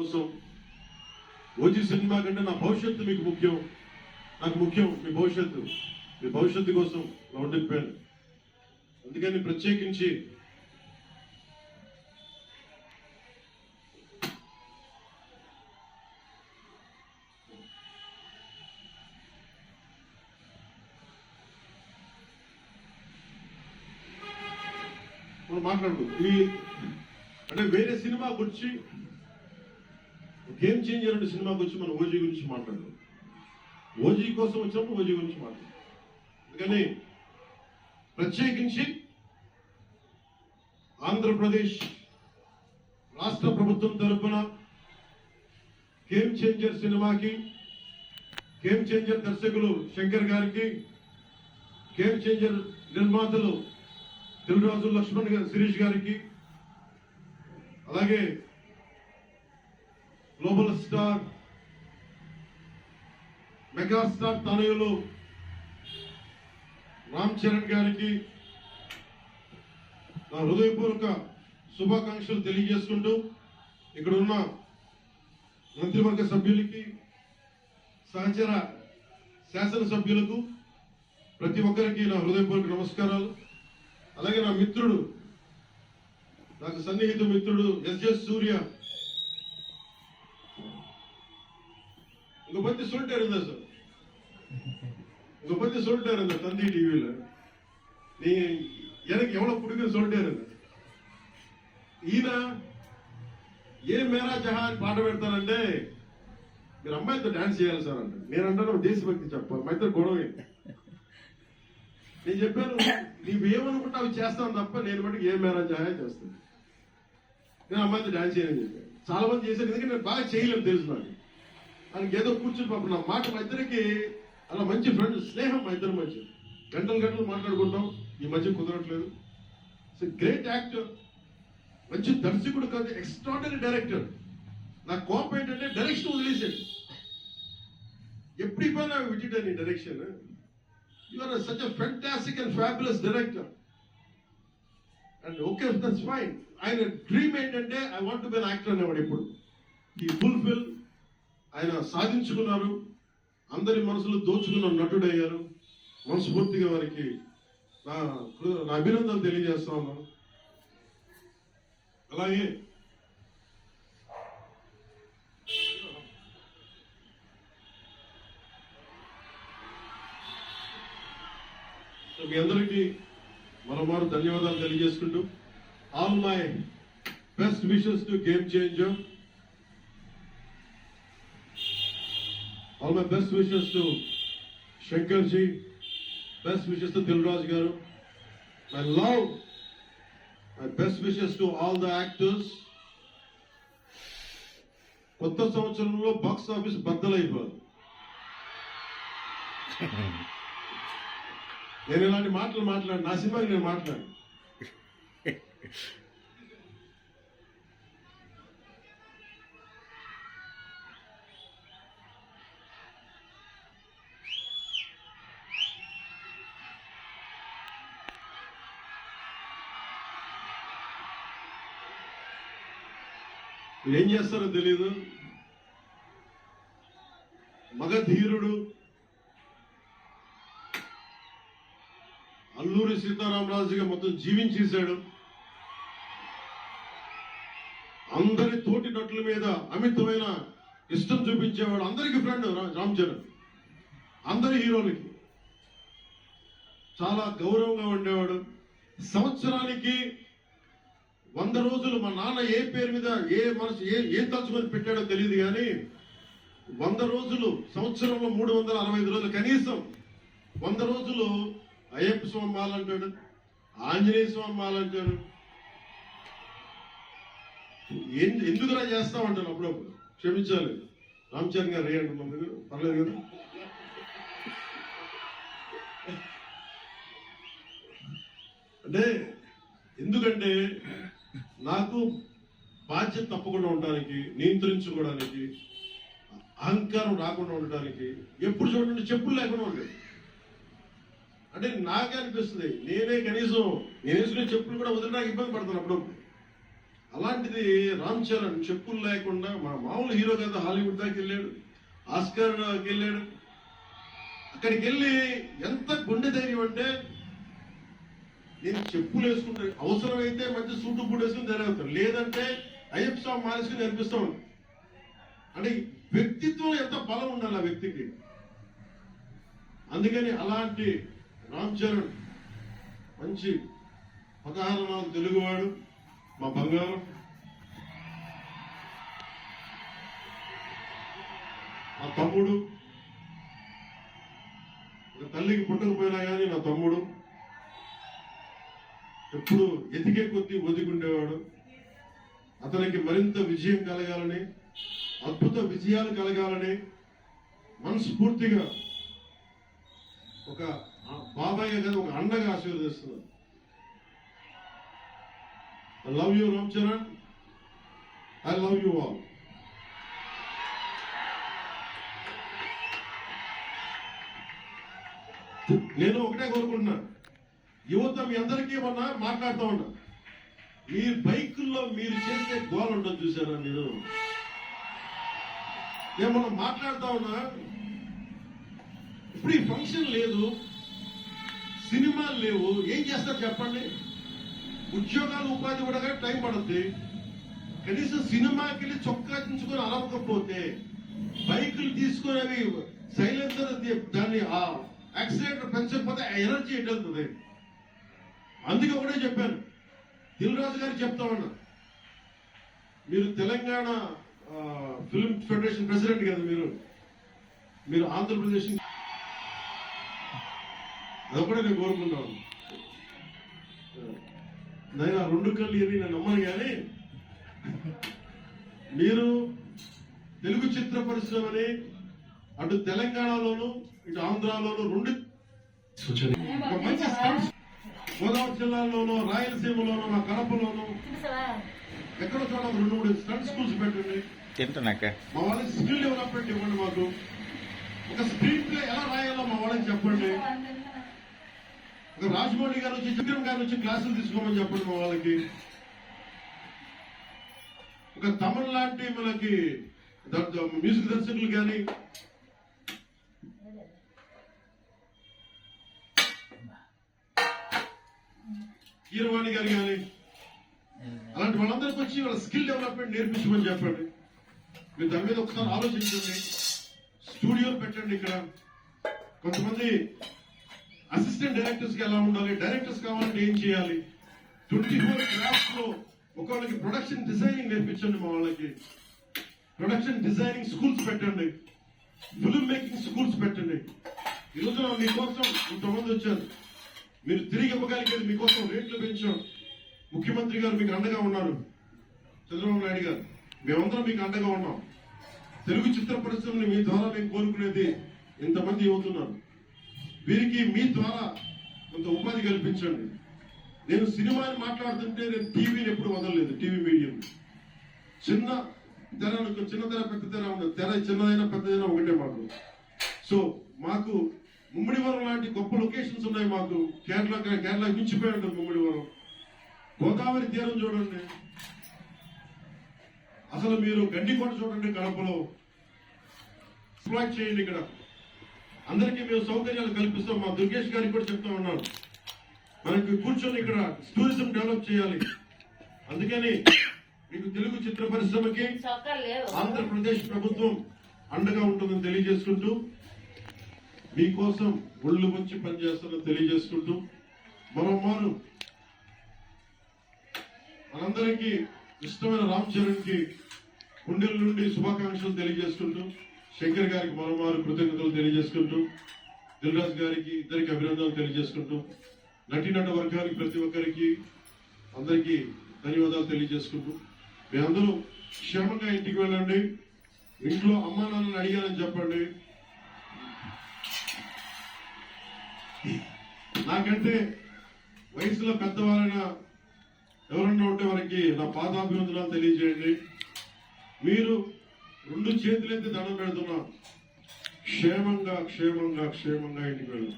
కోసం OG cinema కంటే నా భవిష్యత్తు మీకు ముఖ్యం. నాకు ముఖ్యం మీ భవిష్యత్తు. మీ భవిష్యత్తు కోసం నా ఉండిపోయాను అందుకని ప్రత్యేకించి మనం ఈ అంటే వేరే సినిమా గురించి గేమ్ చేంజర్ అనే సినిమా గురించి మనం ఓజీ గురించి మాట్లాడదాం. ఓజీ కోసం వచ్చినప్పుడు ఓజీ గురించి మాట్లాడదాం. అందుకని ప్రత్యేకించి ఆంధ్రప్రదేశ్ రాష్ట్ర ప్రభుత్వం తరఫున గేమ్ చేంజర్ సినిమాకి గేమ్ చేంజర్ దర్శకులు శంకర్ గారికి గేమ్ చేంజర్ నిర్మాతలు తెలుగురాజు లక్ష్మణ్ గారు శిరీష్ గారికి అలాగే గ్లోబల్ స్టార్ మెగాస్టార్ తనయులు రామ్ చరణ్ గారికి నా హృదయపూర్వక శుభాకాంక్షలు తెలియజేసుకుంటూ ఇక్కడ ఉన్న మంత్రివర్గ సభ్యులకి సహచర శాసనసభ్యులకు ప్రతి ఒక్కరికి నా హృదయపూర్వక నమస్కారాలు. అలాగే నా మిత్రుడు నాకు సన్నిహిత మిత్రుడు ఎస్ఎస్ సూర్య உங்க பத்தி சொல்லிட்டே இருந்தேன் சார் உங்க பத்தி சொல்லிட்டே இருந்தேன் தந்தி டிவியில நீங்க எனக்கு எவ்வளவு பிடிக்கும்னு சொல்லிட்டே இருந்தேன் ఈయన ఏ మేరా జహా అని పాట పెడతానంటే మీరు అమ్మాయితో డాన్స్ చేయాలి సార్ అంటే నేను అంటాను దేశభక్తి చెప్ప అమ్మాయితో గొడవ ఏంటి? నేను చెప్పాను నీవు ఏమనుకుంటా అవి చేస్తాను తప్ప నేను బట్టి ఏ మేరా జహా చేస్తాను నేను అమ్మాయితో డాన్స్ చేయని చెప్పాను చాలా మంది చేశాను ఎందుకంటే నేను బాగా చేయలేను తెలుసు నాకు ఆయనకి ఏదో కూర్చుని పాపం నా మాట మా ఇద్దరికి అలా మంచి ఫ్రెండ్ స్నేహం మా ఇద్దరు మధ్య. గంటలు గంటలు మాట్లాడుకుంటాం. ఈ మధ్య కుదరట్లేదు. సో గ్రేట్ యాక్టర్ మంచి దర్శకుడు కాదు ఎక్స్ట్రాడనరీ డైరెక్టర్ నా కోపం ఏంటంటే డైరెక్షన్ వదిలేసాడు ఎప్పుడు పోయినా visit direction you're such a fantastic and fabulous director and okay that's fine ఆయన డ్రీమ్ ఏంటంటే ఐ వాంట్ బి యాక్టర్ అనేవాడు ఇప్పుడు ఈ ఫుల్ఫిల్ ఆయన సాధించుకున్నారు. అందరి మనసులు దోచుకున్న నటుడయ్యారు. మనస్ఫూర్తిగా వారికి నా నా అభినందనలు తెలియజేస్తా ఉన్నాను. అలాగే మీ అందరికీ మరోమారు ధన్యవాదాలు తెలియజేసుకుంటూ all my best wishes to game changer. All my best wishes to Shankar ji best wishes to Dilraj గారు my love my best wishes to all the actors కొత్త సంవత్సరంలో బాక్స్ ఆఫీస్ బద్దలైపోదు. నేను ఇలాంటి మాటలు మాట్లాడు నా సినిమాకి నేను మాట్లాడు ఏం చేస్తారో తెలియదు మగధీరుడు అల్లూరి సీతారామరాజుగా మొత్తం జీవించేశాడు. అందరి తోటి నటుల మీద అమితమైన ఇష్టం చూపించేవాడు అందరికి ఫ్రెండ్ రామ్ చరణ్. అందరి హీరోలకి. చాలా గౌరవంగా ఉండేవాడు. సంవత్సరానికి వంద రోజులు మా నాన్న ఏ పేరు మీద ఏ మనసు ఏ ఏం తలుచుకొని పెట్టాడో తెలియదు కానీ వంద రోజులు సంవత్సరంలో మూడు వందల అరవై ఐదు రోజులు కనీసం వంద రోజులు అయ్యప్ప స్వామి మాలంటాడు ఆంజనేయ స్వామి మాలంటాడు ఏం ఎందుకులా చేస్తామంటాను అప్పుడప్పుడు. క్షమించాలి. రామచరణ్ గారు ఏ మీరు పర్లేదు కదా? అంటే ఎందుకంటే నాకు బాధ్యత తప్పకుండా ఉండడానికి నియంత్రించుకోవడానికి అహంకారం రాకుండా ఉండడానికి ఎప్పుడు చూడండి చెప్పులు లేకుండా ఉండేది అంటే నాకే అనిపిస్తుంది నేనే కనీసం నేను వేసుకునే చెప్పులు కూడా వదలడానికి ఇబ్బంది పడతాను అప్పుడప్పుడు. అలాంటిది రామ్ చరణ్ చెప్పులు లేకుండా మా మామూలు హీరో కదా హాలీవుడ్ దాకా వెళ్ళాడు ఆస్కర్ వెళ్ళాడు. అక్కడికి వెళ్ళి ఎంత గుండె ధైర్యం అంటే నేను చెప్పులు అవసరం అవసరమైతే మంచి సూటు బూట్ వేసుకుని తిరగతాను లేదంటే అయ్యప్ప స్వామి మానేసుకుని కనిపిస్తాం అంటే వ్యక్తిత్వం ఎంత బలం ఉండాలి ఆ వ్యక్తికి? అందుకని అలాంటి రామ్ చరణ్ మంచి పదహారు నాలుగు తెలుగువాడు మా బంగారం. మా తమ్ముడు. తల్లికి పుట్టకపోయినా కానీ నా తమ్ముడు. ఎప్పుడు ఎదిగే కొద్దీ ఒదిగుండేవాడు అతనికి మరింత విజయం కలగాలని అద్భుత విజయాలు కలగాలని మనస్ఫూర్తిగా ఒక బాబాయ్ గారు ఒక అండగా ఆశీర్వదిస్తున్నాను I love you Ram Charan I love you all నేను ఒకటే కోరుకుంటున్నాను యువత మీ అందరికీ మొన్న మాట్లాడుతూ ఉన్నా. మీ బైకుల్లో మీరు చేసే గోల ఉంటుంది చూసారా మీరు నేను మొన్న మాట్లాడుతూ ఉన్నా. ఇప్పుడు ఈ ఫంక్షన్ లేదు. సినిమాలు లేవు. ఏం చేస్తారు చెప్పండి? ఉద్యోగాలు ఉపాధి కూడా టైం పడుద్ది. కనీసం సినిమాకి వెళ్ళి చొక్కా దించుకొని అలవకపోతే బైకులు తీసుకొని అవి సైలెన్సర్ దాన్ని ఆ యాక్సిడెంట్ పెంచకపోతే ఎనర్జీ ఎటు అందుకే ఒకటే చెప్పాను. దిల్ రాజు గారికి చెప్తా ఉన్నా మీరు తెలంగాణ ఫిల్మ్ ఫెడరేషన్ ప్రెసిడెంట్ కదా మీరు. మీరు ఆంధ్రప్రదేశ్ అదొకటే నేను కోరుకున్నాను నేను ఆ రెండు కళ్ళు ఇవి నేను నమ్మను కానీ మీరు తెలుగు చిత్ర పరిశ్రమని అటు తెలంగాణలోను ఇటు ఆంధ్రాలోను రెండు మంచి గోదావరి జిల్లాలోను రాయలసీమలోను మా కడపలోను ఎక్కడ చోట ఒక రెండు మూడు స్టంట్ స్కూల్స్ పెట్టండి. తింటున్నాక? మా వాళ్ళకి స్కిల్ డెవలప్మెంట్ ఇవ్వండి మాకు. ఒక స్క్రీన్ ప్లే ఎలా రాయాలో మా వాళ్ళకి చెప్పండి. ఒక రాజమౌళి గారు వచ్చి చిత్రం గారు వచ్చి క్లాసులు తీసుకోమని చెప్పండి మా వాళ్ళకి. ఒక తమిళ లాంటి మనకి మ్యూజిక్ దర్శకులు కానీ కీరవాణి గారు కానీ అలాంటి వాళ్ళందరికీ వచ్చి వాళ్ళ స్కిల్ డెవలప్మెంట్ నేర్పించమని చెప్పండి. మీరు దాని మీద ఒకసారి ఆలోచించండి. స్టూడియో పెట్టండి ఇక్కడ. కొంతమంది అసిస్టెంట్ డైరెక్టర్స్కి ఎలా ఉండాలి? డైరెక్టర్స్ కావాలంటే ఏం చేయాలి? ట్వంటీ ఫోర్ క్రాఫ్ట్స్లో ఒకళ్ళకి ప్రొడక్షన్ డిజైనింగ్ నేర్పించండి మా వాళ్ళకి. ప్రొడక్షన్ డిజైనింగ్ స్కూల్స్ పెట్టండి. ఫిల్మ్ మేకింగ్ స్కూల్స్ పెట్టండి. ఈ మీకోసం ఇంతమంది వచ్చారు. మీరు తిరిగి ఇవ్వగలిగేది మీకోసం రేట్లు పెంచాం. ముఖ్యమంత్రి గారు మీకు అండగా ఉన్నారు. చంద్రబాబు నాయుడు గారు మేమందరం మీకు అండగా ఉన్నాం. తెలుగు చిత్ర పరిశ్రమని మీ ద్వారా మేము కోరుకునేది ఇంతమంది యువతున్నారు. వీరికి మీ ద్వారా కొంత ఉపాధి కల్పించండి. నేను సినిమాని మాట్లాడుతుంటే నేను టీవీని ఎప్పుడు వదలలేదు టీవీ మీడియం. చిన్న తెర చిన్న తెర పెద్ద తెర ఉండదు తెర చిన్నదైనా పెద్దదైనా ఒకటే మాకు. సో మాకు ముమ్మిడివరం లాంటి గొప్ప లొకేషన్స్ ఉన్నాయి మాకు. కేరళ కేరళ మించిపోయి ఉంటుంది ముమ్మిడివరం గోదావరి తీరం చూడండి. అసలు మీరు గండికోట చూడండి కడపలో. ఎక్స్ప్లాయిట్ చేయండి ఇక్కడ. అందరికీ మేము సౌకర్యాలు కల్పిస్తాం. మా దుర్గేష్ గారికి కూడా చెప్తా ఉన్నాను. మనకి కూర్చొని ఇక్కడ టూరిజం డెవలప్ చేయాలి. అందుకని మీకు తెలుగు చిత్ర పరిశ్రమకి ఆంధ్రప్రదేశ్ ప్రభుత్వం అండగా ఉంటుందని తెలియజేసుకుంటూ మీకోసం ఒళ్ళు వచ్చి పనిచేస్తున్న తెలియజేసుకుంటూ మరోమారు మనందరికీ ఇష్టమైన రామ్ చరణ్కి గుండెల నుండి శుభాకాంక్షలు తెలియజేసుకుంటూ శంకర్ గారికి మరోమారు కృతజ్ఞతలు తెలియజేసుకుంటూ దిల్రాజ్ గారికి ఇద్దరికి అభినందనలు తెలియజేసుకుంటూ నటీనట వర్గానికి ప్రతి ఒక్కరికి అందరికీ ధన్యవాదాలు తెలియజేసుకుంటూ మీ అందరూ క్షేమంగా ఇంటికి వెళ్ళండి ఇంట్లో అమ్మా నాన్నని అడిగానని చెప్పండి నాకంటే వయసులో పెద్దవారైన ఎవరన్నా ఉంటే వారికి నా పాదాభివందనాలు తెలియజేయండి. మీరు రెండు చేతులెత్తి దండం పెడుతున్నా. క్షేమంగా క్షేమంగా క్షేమంగా ఇంటికి వెళ్ళు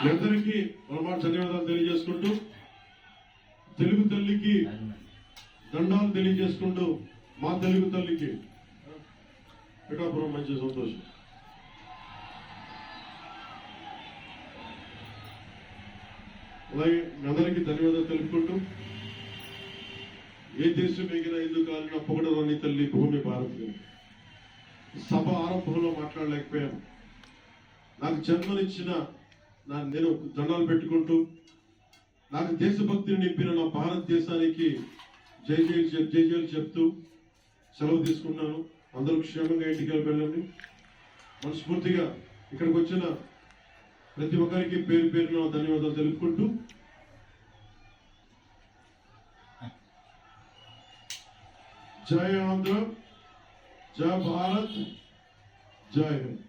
మీ అందరికీ మన ధన్యవాదాలు తెలియజేసుకుంటూ తెలుగు తల్లికి దండాలు తెలియజేసుకుంటూ మా తెలుగు తల్లికి పిఠాపురం మంచి సంతోషం. అలాగే మీ అందరికీ ధన్యవాదాలు తెలుపుకుంటూ ఏ దేశం ఎగినా ఎందుకు కాలిన పొగడరాని తల్లి భూమి భారత్ సభ ఆరంభంలో మాట్లాడలేకపోయాను. నాకు జన్మనిచ్చిన నా నేను దండాలు పెట్టుకుంటూ నాకు దేశభక్తిని నింపిన నా భారతదేశానికి జై జై జై జైలు చెప్తూ సెలవు తీసుకున్నాను అందరూ క్షేమంగా ఇంటికి వెళ్ళండి. మనస్ఫూర్తిగా ఇక్కడికి వచ్చిన ప్రతి ఒక్కరికి పేరు పేరున ధన్యవాదాలు తెలుపుకుంటూ జై ఆంధ్ర జై భారత్ జై హింద్.